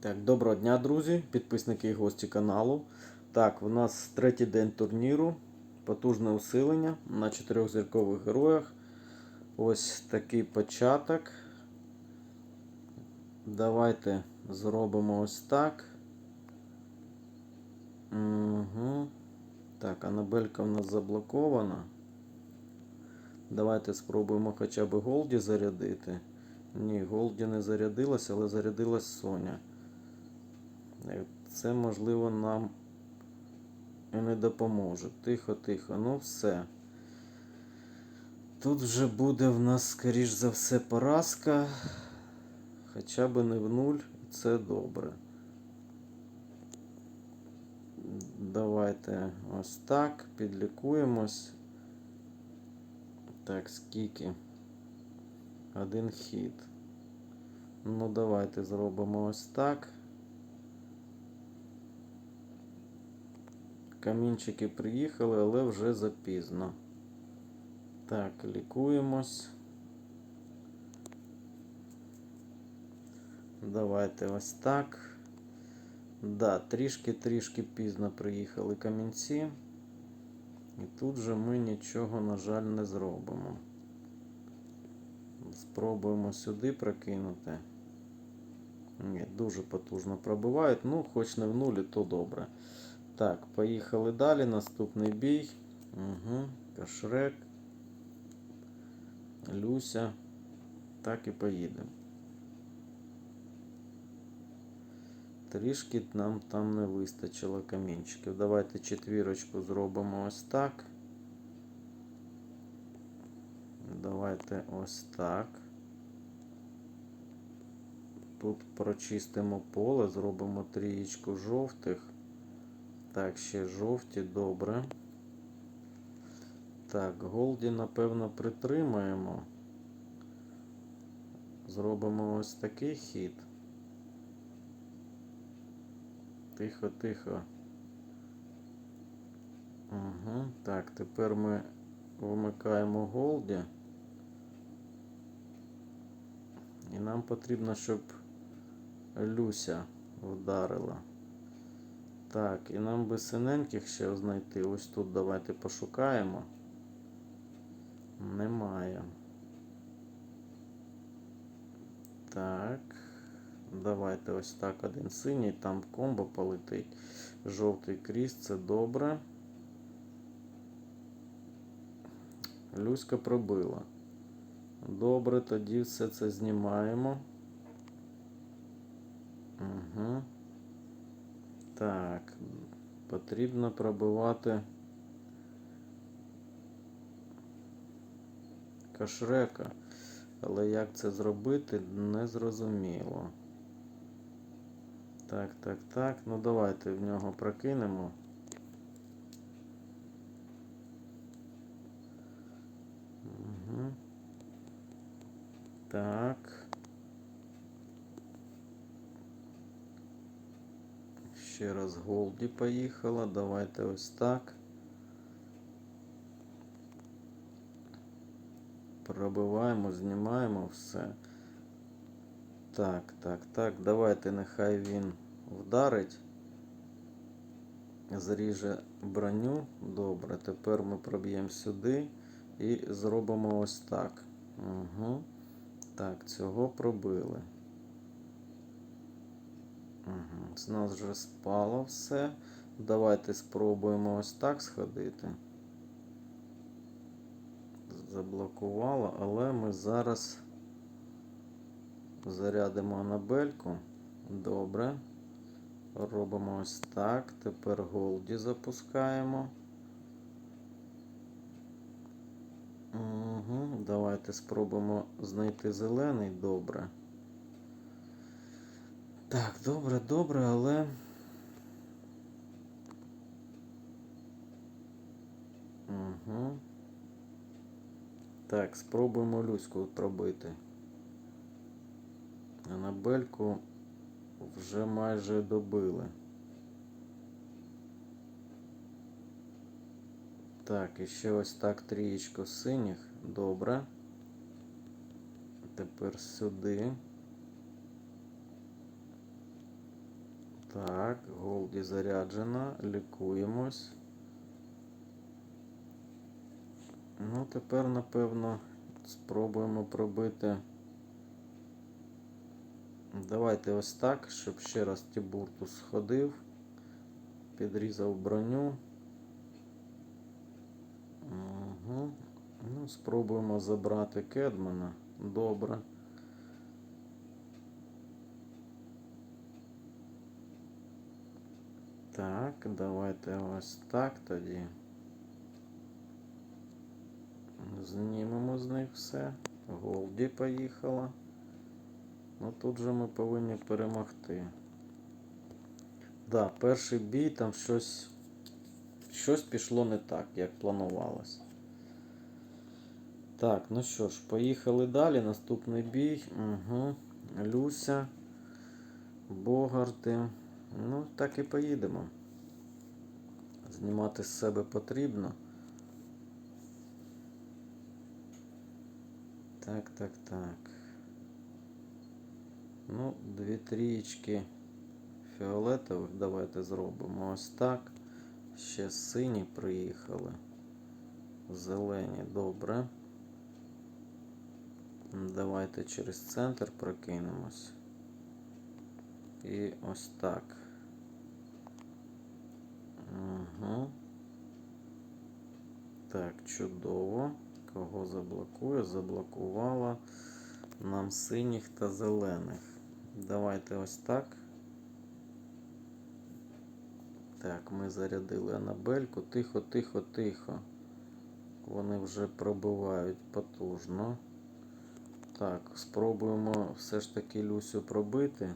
Так, доброго дня, друзі, підписники і гості каналу. Так, у нас третій день турніру. Потужне усилення на чотирьохзіркових героях. Ось такий початок. Давайте зробимо ось так. Угу. Так, Анабелька в нас заблокована. Давайте спробуємо хоча б Голді зарядити. Ні, Голді не зарядилась, але зарядилась Соня. Це можливо нам і не допоможе. Тихо, тихо. Ну все. Тут вже буде в нас, скоріш за все, поразка. Хоча б не в нуль. Це добре. Давайте ось так. Підлікуємось. Так, скільки? Один хід. Ну, давайте зробимо ось так. Камінчики приїхали, але вже запізно. Так, лікуємось. Давайте ось так. Да, трішки-трішки пізно приїхали камінці. І тут же ми нічого, на жаль, не зробимо. Спробуємо сюди прокинути. Ні, дуже потужно пробивають. Ну, хоч не в нулі, то добре. Так, поїхали далі. Наступний бій. Угу. Кашрек. Люся. Так і поїдемо. Трішки нам там не вистачило камінчиків. Давайте четвірочку зробимо ось так. Давайте ось так. Тут прочистимо поле, зробимо трієчку жовтих. Так, ще жовті, добре. Так, Голді, напевно, притримаємо. Зробимо ось такий хід. Тихо, тихо. Угу. Так, тепер ми вимикаємо Голді. І нам потрібно, щоб Люся вдарила. Так, і нам би синеньких ще знайти. Ось тут давайте пошукаємо. Немає. Так. Давайте ось так один синій, там комбо полетить. Жовтий кріс, це добре. Люська пробила. Добре, тоді все це знімаємо. Угу. Так, потрібно пробивати кашрека. Але як це зробити, не зрозуміло. Так, так, так. Ну давайте в нього прокинемо. Так. Ще раз Голді поїхала. Давайте ось так. Пробиваємо, знімаємо все. Так, так, так. Давайте нехай він вдарить. Зріже броню. Добре. Тепер ми проб'ємо сюди і зробимо ось так. Угу. Так, цього пробили. Угу. Нас вже спало все. Давайте спробуємо ось так сходити. Заблокувало, але ми зараз зарядимо анабельку. Добре. Робимо ось так. Тепер голді запускаємо. Угу. Давайте спробуємо знайти зелений. Добре. Так, добре, добре, але. Угу. Так, спробуємо люську пробити. Анабельку вже майже добили. Так, і ще ось так трієчко синіх. Добре. Тепер сюди. Так, Голді заряджена, лікуємось. Ну, тепер, напевно, спробуємо пробити. Давайте ось так, щоб ще раз Тібуртус сходив, підрізав броню. Угу. Ну, спробуємо забрати Кедмана. Добре. Так, давайте ось так тоді. Знімемо з них все. Голді поїхала. Ну тут же ми повинні перемогти. Да, перший бій там щось. Щось пішло не так, як планувалось. Так, ну що ж, поїхали далі. Наступний бій. Угу. Люся. Богарти. Ну, так і поїдемо. Знімати з себе потрібно. Так, так, так. Ну, дві трієчки фіолетових давайте зробимо ось так. Ще сині приїхали. Зелені, добре. Давайте через центр прокинемось. І ось так. Угу. Так, чудово. Кого заблокує? Заблокувала нам синіх та зелених. Давайте ось так. Так, ми зарядили Анабельку. Тихо, тихо, тихо. Вони вже пробивають потужно. Так, спробуємо все ж таки Люсю пробити.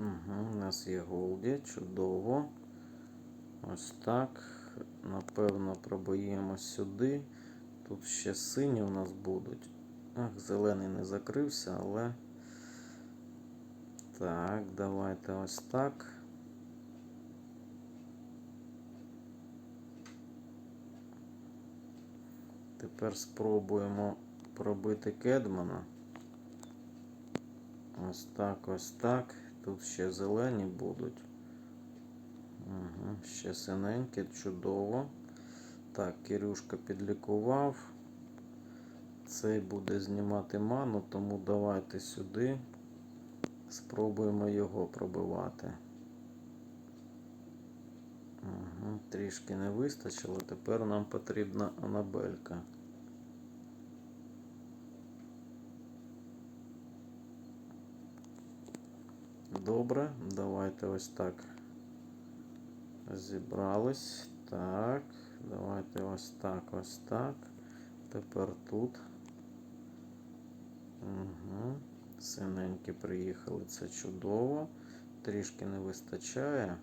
Угу, у нас є Голді, чудово. Ось так. Напевно, пробоїмо сюди. Тут ще сині у нас будуть. Ах, зелений не закрився, але. Так, давайте ось так. Тепер спробуємо пробити Кедмана. Ось так, ось так. Тут ще зелені будуть. Угу, ще синеньке, чудово. Так, Кирюшка підлікував. Цей буде знімати ману, тому давайте сюди. Спробуємо його пробивати. Угу, трішки не вистачило. Тепер нам потрібна Анабелька. Добре, давайте ось так. Зібрались. Так, давайте ось так, ось так. Тепер тут. Угу. Синенькі приїхали, це чудово. Трішки не вистачає.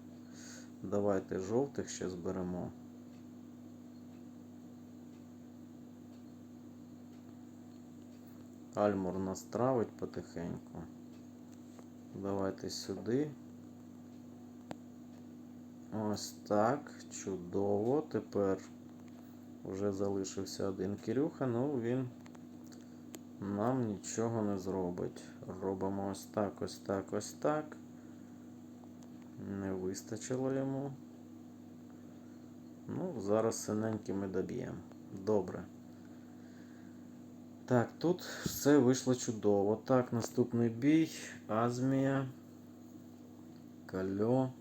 Давайте жовтих ще зберемо. Альмур нас травить потихеньку. Давайте сюди. Ось так. Чудово. Тепер вже залишився один Кирюха, ну він нам нічого не зробить. Робимо ось так, ось так, ось так. Не вистачило йому. Ну, зараз синенькі ми доб'ємо. Добре. Так, тут все вийшло чудово. Так, наступний бій. Азмія. Кальо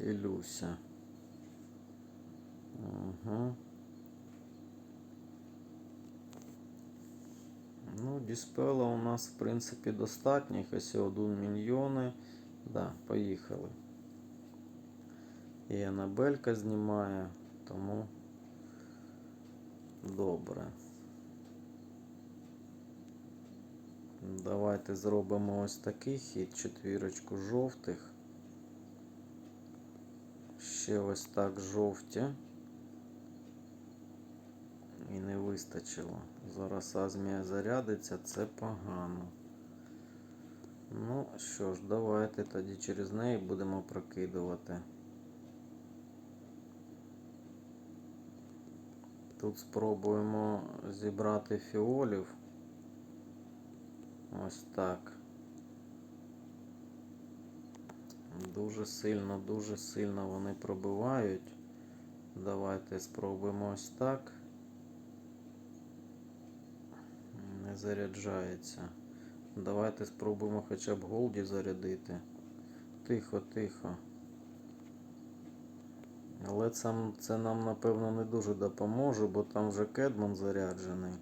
і Люся. Угу. Ну, диспела у нас, в принципі, достатньо. Їх ось один міньйони. Да, поїхали. І Анабелька знімає, тому добре. Давайте зробимо ось такий хід, четвірочку жовтих. Ще ось так жовті. І не вистачило. Зараз азмія зарядиться, це погано. Ну що ж, давайте тоді через неї будемо прокидувати. Тут спробуємо зібрати фіолів. Ось так. Дуже сильно, дуже сильно вони пробивають. Давайте спробуємо ось так. Не заряджається. Давайте спробуємо хоча б голді зарядити. Тихо, тихо. Але це, це нам напевно не дуже допоможе, бо там вже кедман заряджений.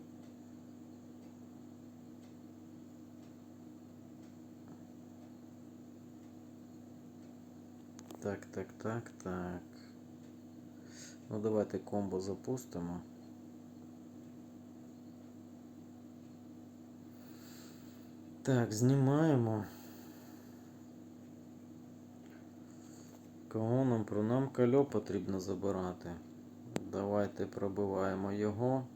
Так, так, так, так. Ну давайте комбо запустимо. Так, знімаємо. Кого нам про нам кальо потрібно забирати? Давайте пробиваємо його.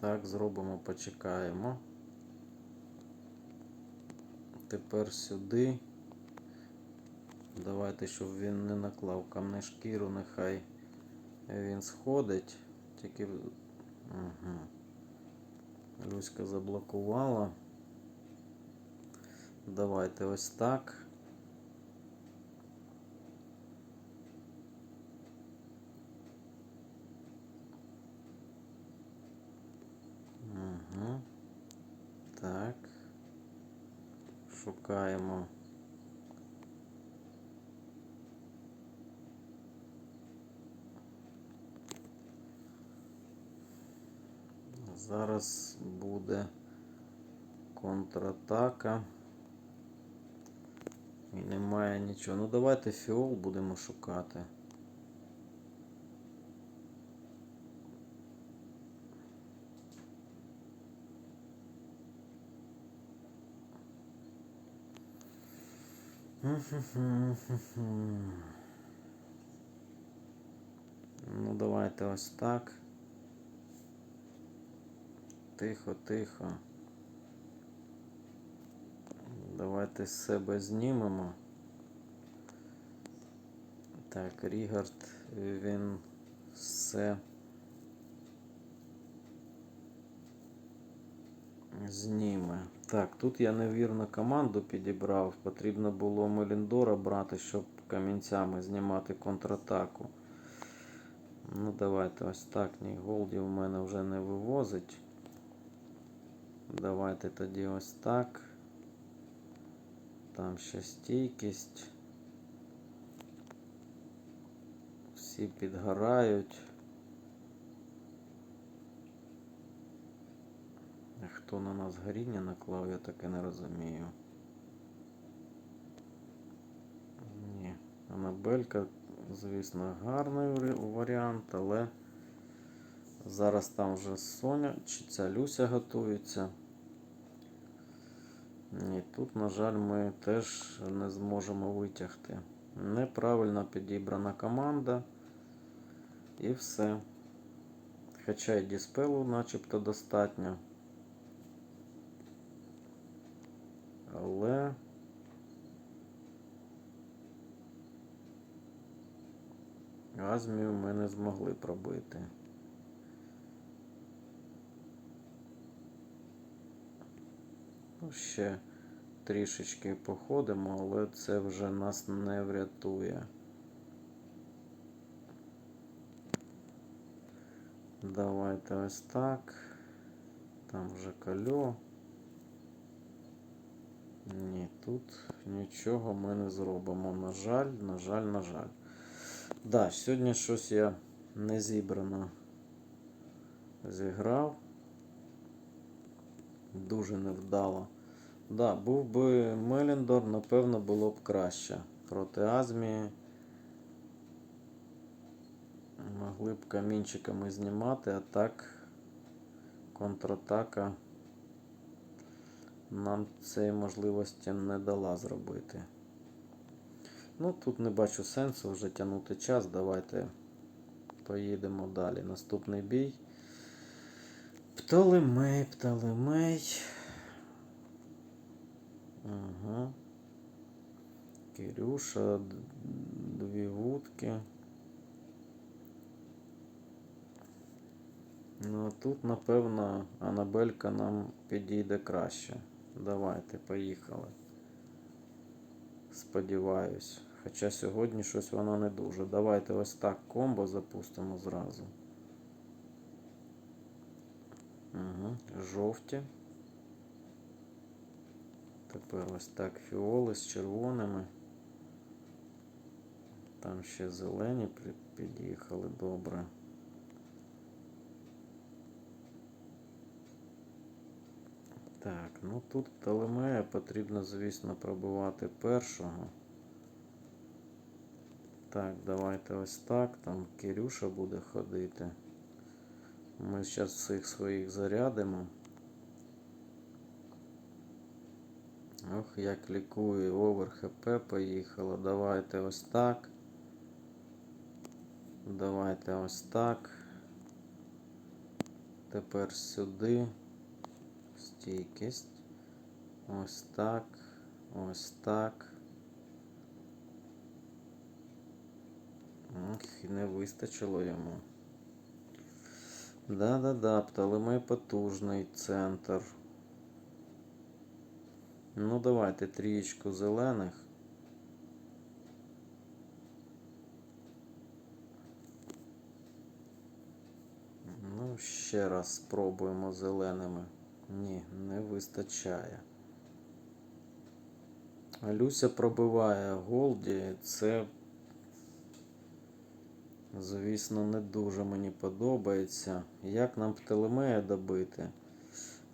Так, зробимо, почекаємо. Тепер сюди. Давайте, щоб він не наклав камне шкіру, нехай він сходить. Тільки. Угу. Люська заблокувала. Давайте ось так. Угу. Так. Шукаємо. Зараз буде контратака. І немає нічого. Ну давайте фіол будемо шукати. Ну, давайте ось так. Тихо, тихо. Давайте з себе знімемо. Так, Рігард, він все зніме. Так, тут я невірно команду підібрав. Потрібно було Меліндора брати, щоб камінцями знімати контратаку. Ну, давайте ось так. Ні, Голді в мене вже не вивозить. Давайте тоді ось так. Там ще стійкість. Всі підгорають. А Хто на нас горіння наклав, я таки не розумію. Ні, Анабелька, звісно, гарний варіант, але зараз там вже Соня чи ця Люся готується. Ні, тут, на жаль, ми теж не зможемо витягти. Неправильно підібрана команда. І все. Хоча й діспелу начебто достатньо. Але Азмію ми не змогли пробити. Ну, ще трішечки походимо, але це вже нас не врятує. Давайте ось так. Там вже кольо. Ні, тут нічого ми не зробимо. На жаль, на жаль, на жаль. Да, сьогодні щось я не зібрано зіграв. Дуже невдало. Да, був би Меліндор, напевно, було б краще. Проти Азмії. Могли б камінчиками знімати, а так контратака нам цієї можливості не дала зробити. Ну, тут не бачу сенсу вже тягнути час. Давайте поїдемо далі. Наступний бій. Птолемей, Птолемей. Ага. Кирюша, дві вудки. Ну, а тут, напевно, Анабелька нам підійде краще. Давайте, поїхали. Сподіваюсь. Хоча сьогодні щось воно не дуже. Давайте ось так комбо запустимо зразу. Угу. Жовті. Тепер ось так фіоли з червоними. Там ще зелені під'їхали добре. Так, ну тут Птолемея потрібно, звісно, пробувати першого. Так, давайте ось так. Там Кирюша буде ходити. Ми зараз всіх своїх зарядимо. Ох, як лікує, овер ХП поїхало. Давайте ось так. Давайте ось так. Тепер сюди. Стійкість. Ось так. Ось так. Ох, не вистачило йому. Да-да-да, Птолемей потужний центр. Ну, давайте трієчку зелених. Ну, ще раз спробуємо зеленими. Ні, не вистачає. Люся пробиває Голді. Це, звісно, не дуже мені подобається. Як нам Птолемея добити?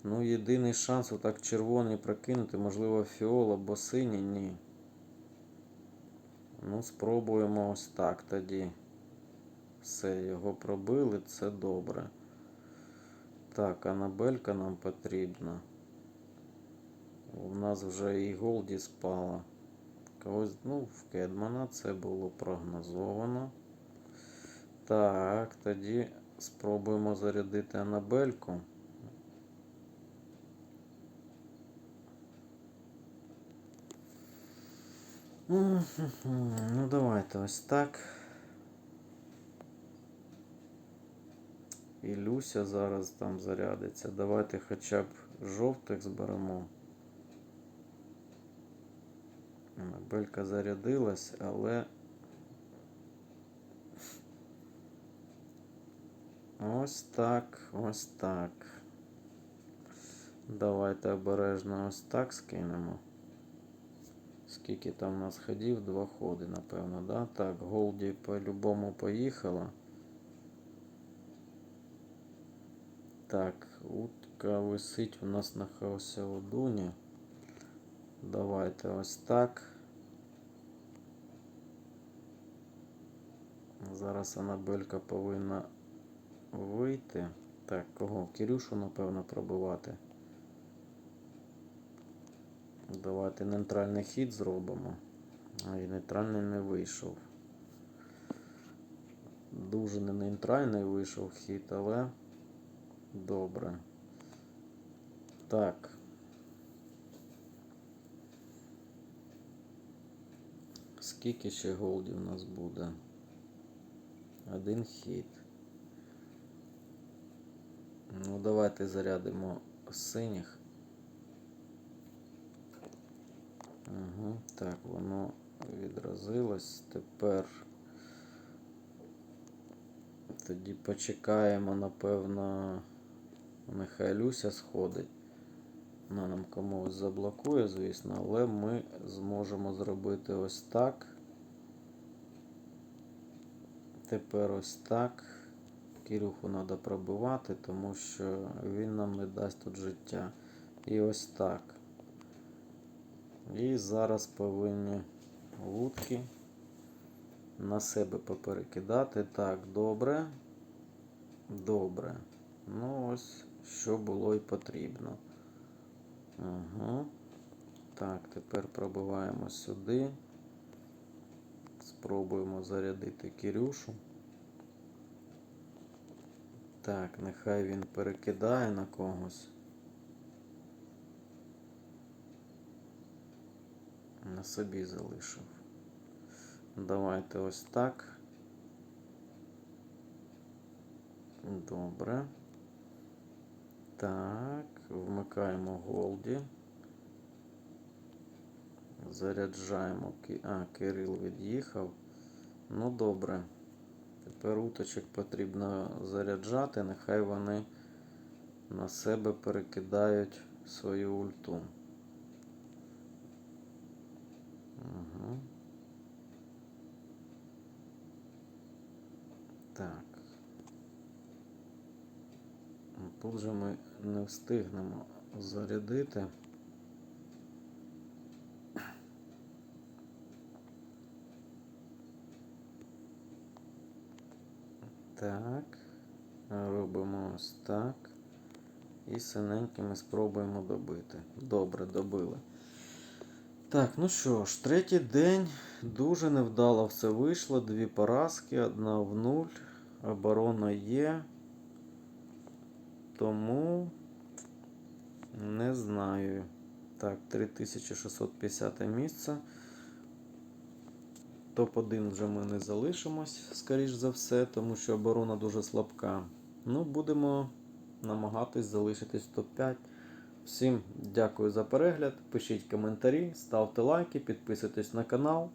Ну, єдиний шанс отак червоний прокинути, можливо, фіол або синій, ні. Ну, спробуємо ось так тоді. Все, його пробили, це добре. Так, Анабелька нам потрібна. У нас вже і Голді спала. Когось, ну, в Кедмана це було прогнозовано. Так, тоді спробуємо зарядити Анабельку. Ну, давайте ось так. І Люся зараз там зарядиться. Давайте хоча б жовтих зберемо. Белька зарядилась, але. Ось так, ось так. Давайте обережно ось так скинемо. Скільки там у нас ходів? Два ходи, напевно, да? Так, Голді по-любому поїхала. Так, утка висить у нас на хаосі Одуні. Давайте ось так. Зараз Анабелька повинна вийти. Так, кого? Кирюшу, напевно, пробивати. Давайте нейтральний хід зробимо. А і нейтральний не вийшов. Дуже не нейтральний вийшов хід, але добре. Так. Скільки ще голді у нас буде? Один хід. Ну, давайте зарядимо синіх. Угу, так, воно відразилось. Тепер тоді почекаємо, напевно, нехай Люся сходить. Вона нам комусь заблокує, звісно, але ми зможемо зробити ось так. Тепер ось так. Кирюху треба пробивати, тому що він нам не дасть тут життя. І ось так. І зараз повинні вудки на себе поперекидати. Так, добре. Добре. Ну, ось що було і потрібно. Угу. Так, тепер пробиваємо сюди. Спробуємо зарядити Кирюшу. Так, нехай він перекидає на когось. На собі залишив. Давайте ось так. Добре. Так, вмикаємо Голді. Заряджаємо. А, Кирил від'їхав. Ну добре. Тепер уточок потрібно заряджати, нехай вони на себе перекидають свою ульту. Угу. Так. Тут же ми не встигнемо зарядити. Так. Робимо ось так. І синенькими спробуємо добити. Добре, добили. Так, ну що ж, третій день дуже невдало все вийшло. Дві поразки, одна в нуль. Оборона є. Тому не знаю. Так, 3650 місце. Топ-1 вже ми не залишимось, скоріш за все, тому що оборона дуже слабка. Ну, будемо намагатись залишитись в топ-5. Всім дякую за перегляд. Пишіть коментарі, ставте лайки, підписуйтесь на канал.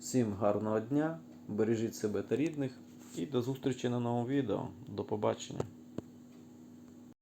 Всім гарного дня, бережіть себе та рідних і до зустрічі на новому відео. До побачення.